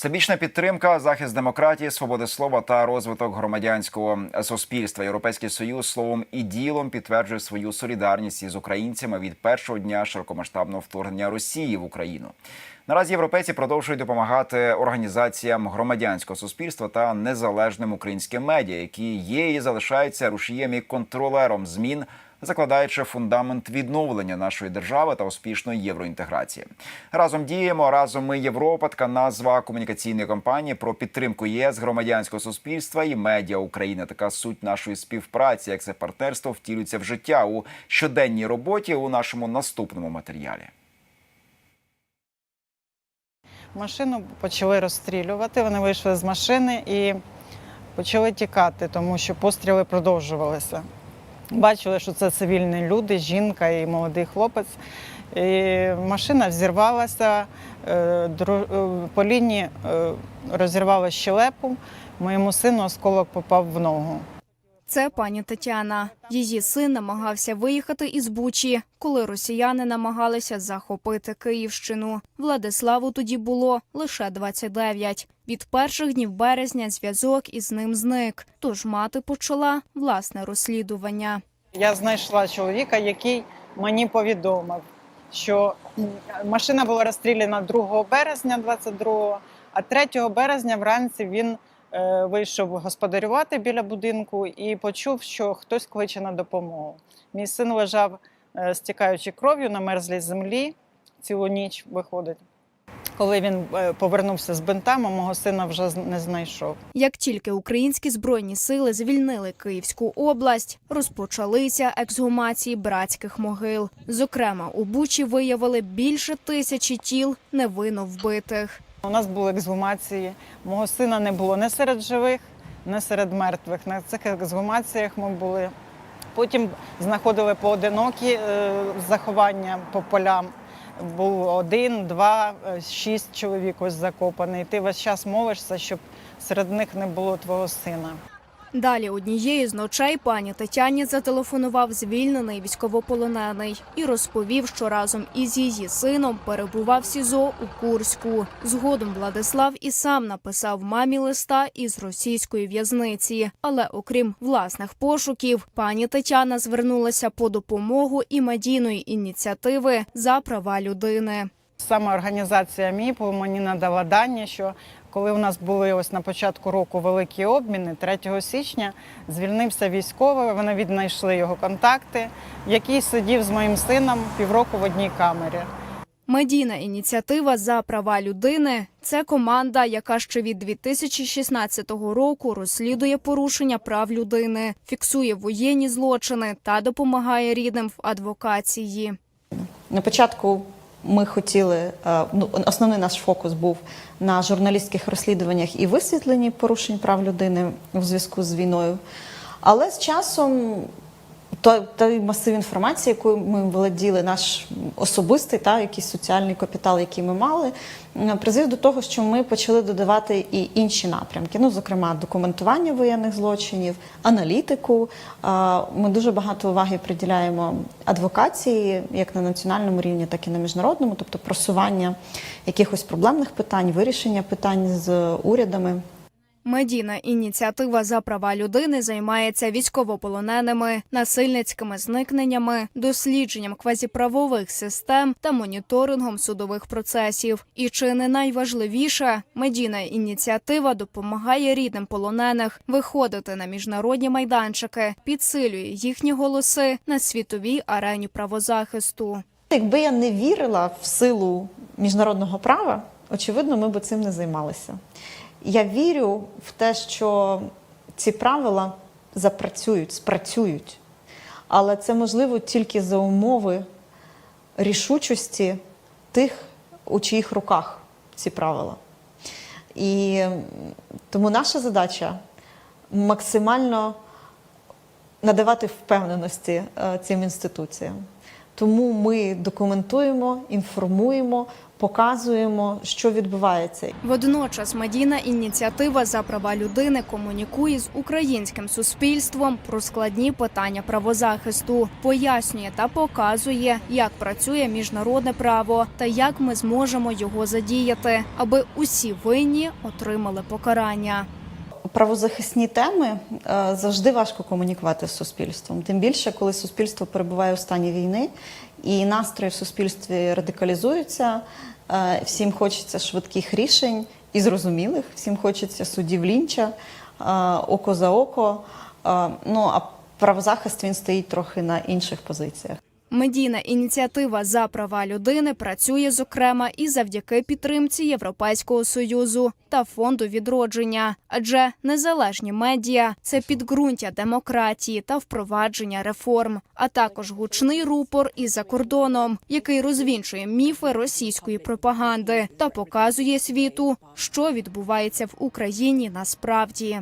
Всебічна підтримка, захист демократії, свободи слова та розвиток громадянського суспільства. Європейський союз словом і ділом підтверджує свою солідарність із українцями від першого дня широкомасштабного вторгнення Росії в Україну. Наразі європейці продовжують допомагати організаціям громадянського суспільства та незалежним українським медіа, які є і залишаються рушієм і контролером змін закладаючи фундамент відновлення нашої держави та успішної євроінтеграції. Разом діємо, разом ми Європа. Така назва комунікаційної кампанії про підтримку ЄС, громадянського суспільства і медіа України. Така суть нашої співпраці, як це партнерство втілюється в життя у щоденній роботі у нашому наступному матеріалі. Машину почали розстрілювати. Вони вийшли з машини і почали тікати, тому що постріли продовжувалися. Бачили, що це цивільні люди, жінка і молодий хлопець. І машина взірвалася, е, е, по лінії е, розірвала щелепу. Моєму сину осколок попав в ногу. Це пані Тетяна. Її син намагався виїхати із Бучі, коли росіяни намагалися захопити Київщину. Владиславу тоді було лише 29. Від перших днів березня зв'язок із ним зник. Тож мати почала власне розслідування. Я знайшла чоловіка, який мені повідомив, що машина була розстріляна 2 березня 22-го, а 3 березня вранці він вийшов господарювати біля будинку і почув, що хтось кличе на допомогу. Мій син лежав, е, стікаючи кров'ю на мерзлій землі, цілу ніч виходить. Коли він е, повернувся з бинтами, мого сина вже не знайшов. Як тільки українські збройні сили звільнили Київську область, розпочалися ексгумації братських могил. Зокрема, у Бучі виявили більше тисячі тіл невинно вбитих. У нас були ексгумації. Мого сина не було не серед живих, не серед мертвих. На цих ексгумаціях ми були. Потім знаходили поодинокі е, заховання по полям. Був один, два, е, шість чоловік ось закопаний. Ти весь час молишся, щоб серед них не було твого сина. Далі однієї з ночей пані Тетяні зателефонував звільнений військовополонений і розповів, що разом із її сином перебував СІЗО у Курську. Згодом Владислав і сам написав мамі листа із російської в'язниці. Але окрім власних пошуків, пані Тетяна звернулася по допомогу і медійної ініціативи за права людини. Саме організація МІПу мені надала дані, що коли у нас були ось на початку року великі обміни, 3 січня звільнився військовий. Вони віднайшли його контакти, який сидів з моїм сином півроку в одній камері. Медійна ініціатива за права людини це команда, яка ще від 2016 року розслідує порушення прав людини, фіксує воєнні злочини та допомагає рідним в адвокації. На початку ми хотіли, е, ну, основний наш фокус був на журналістських розслідуваннях і висвітленні порушень прав людини у зв'язку з війною. Але з часом той, той масив інформації, якою ми володіли, наш особистий та якийсь соціальний капітал, який ми мали, призвів до того, що ми почали додавати і інші напрямки. Ну, зокрема, документування воєнних злочинів, аналітику. Ми дуже багато уваги приділяємо адвокації, як на національному рівні, так і на міжнародному, тобто просування якихось проблемних питань, вирішення питань з урядами. Медійна ініціатива за права людини займається військовополоненими, насильницькими зникненнями, дослідженням квазіправових систем та моніторингом судових процесів. І чи не найважливіше, медійна ініціатива допомагає рідним полонених виходити на міжнародні майданчики, підсилює їхні голоси на світовій арені правозахисту. Якби я не вірила в силу міжнародного права, очевидно, ми б цим не займалися. Я вірю в те, що ці правила запрацюють, спрацюють, але це можливо тільки за умови рішучості тих, у чиїх руках ці правила. І тому наша задача максимально надавати впевненості е, цим інституціям. Тому ми документуємо, інформуємо, показуємо, що відбувається. Водночас медійна ініціатива за права людини комунікує з українським суспільством про складні питання правозахисту, пояснює та показує, як працює міжнародне право та як ми зможемо його задіяти, аби усі винні отримали покарання. Правозахисні теми е, завжди важко комунікувати з суспільством. Тим більше, коли суспільство перебуває у стані війни і настрої в суспільстві радикалізуються. е, Всім хочеться швидких рішень і зрозумілих. Всім хочеться судів лінча, е, око за око. Е, Ну а правозахист він стоїть трохи на інших позиціях. Медійна ініціатива за права людини працює зокрема і завдяки підтримці Європейського союзу та фонду відродження, адже незалежні медіа це підґрунтя демократії та впровадження реформ, а також гучний рупор із за кордоном, який розвінчує міфи російської пропаганди та показує світу, що відбувається в Україні насправді.